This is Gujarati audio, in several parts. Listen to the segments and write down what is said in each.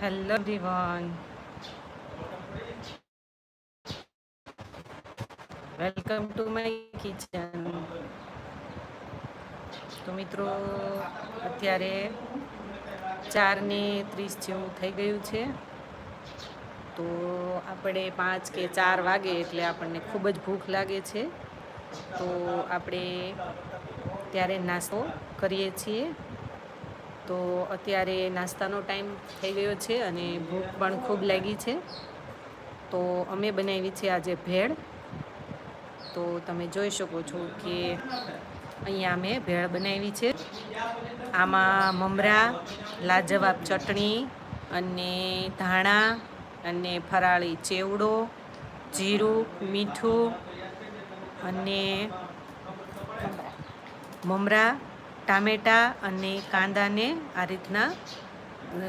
Hello everyone welcome to my kitchen તો મિત્રો, અત્યારે ચાર ને ત્રીસ જેવું થઈ ગયું છે. તો આપણે પાંચ કે ચાર વાગે એટલે આપણને ખૂબ જ ભૂખ લાગે છે. તો આપણે ત્યારે નાસ્તો કરીએ છીએ. તો અત્યારે નાસ્તાનો ટાઈમ થઈ ગયો છે અને ભૂખ પણ ખૂબ લાગી છે. તો અમે બનાવી છે આજે ભેળ. તો તમે જોઈ શકો છો કે અહીંયા અમે ભેળ બનાવી છે. આમાં મમરા, લાજવાબ ચટણી અને ધાણા અને ફરાળી ચેવડો, જીરું, મીઠું અને મમરા ટામેટાં અને કાંદાને આ રીતના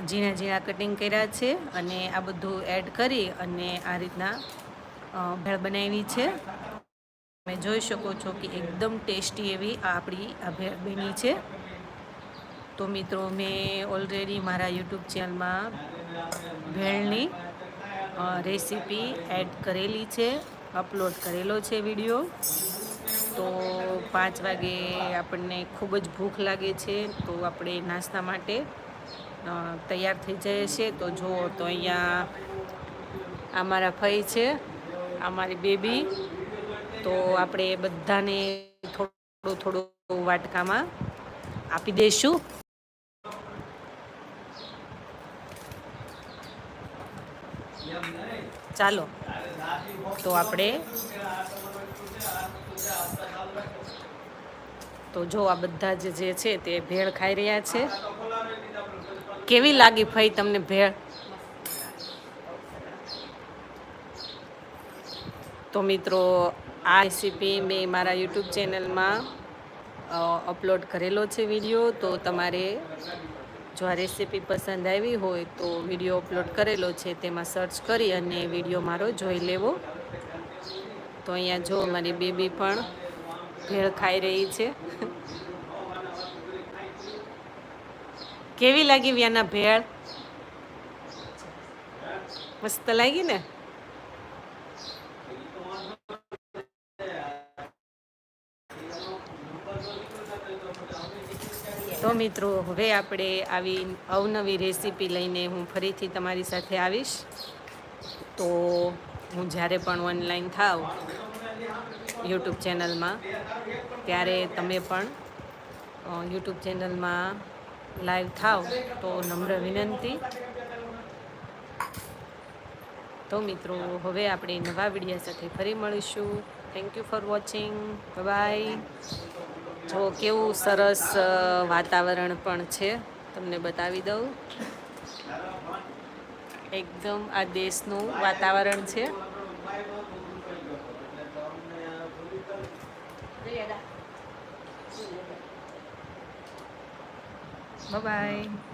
ઝીણા ઝીણા કટિંગ કર્યા છે અને આ બધું એડ કરી અને આ રીતના ભેળ બનાવી છે. તમે જોઈ શકો છો કે એકદમ ટેસ્ટી એવી આપણી આ ભેળ બની છે. તો મિત્રો, મેં ઓલરેડી મારા યુટ્યુબ ચેનલમાં ભેળની રેસીપી એડ કરેલી છે, અપલોડ કરેલો છે વીડિયો. તો પાંચ વાગે આપણને ખૂબ જ ભૂખ લાગે છે, તો આપણે નાસ્તા માટે તૈયાર થઈ જઈએ છીએ. તો જુઓ, તો અહીંયા આ મારા ફઈ છે આ મારી બેબી. તો આપણે બધાને થોડું થોડું વાટકામાં આપી દઈશું. ચાલો, તો આપણે તો જો આ બધા જ જે છે તે ભેળ ખાઈ રહ્યા છે. કેવી લાગી ફઈ તમને ભેળ? તો મિત્રો, આ રેસીપી મેં મારા યુટ્યુબ ચેનલમાં અપલોડ કરેલો છે વીડિયો તો તમારે જો આ રેસીપી પસંદ આવી હોય તો વીડિયો અપલોડ કરેલો છે, તેમાં સર્ચ કરી અને વીડિયો મારો જોઈ લેવો. તો અહીંયા જો મારી બેબી પણ ભેળ ખાઈ રહી છે. કેવી લાગી વ્યાના ભેળ? મસ્ત લાગી ને? તો મિત્રો, હવે આપણે આવી અવનવી રેસીપી લઈને હું ફરીથી તમારી સાથે આવીશ. તો હું જ્યારે પણ ઓનલાઈન થાવ યુટ્યુબ ચેનલમાં. ત્યારે તમે પણ યુટ્યુબ ચેનલમાં લાઈવ થાવ તો નમ્ર વિનંતી. તો મિત્રો, હવે આપણે નવા વિડીયા સાથે ફરી મળીશું. Thank you for watching bye જો કેવું સરસ વાતાવરણ પણ છે, તમને બતાવી દઉં. એકદમ આ દેશનું વાતાવરણ છે. 拜拜。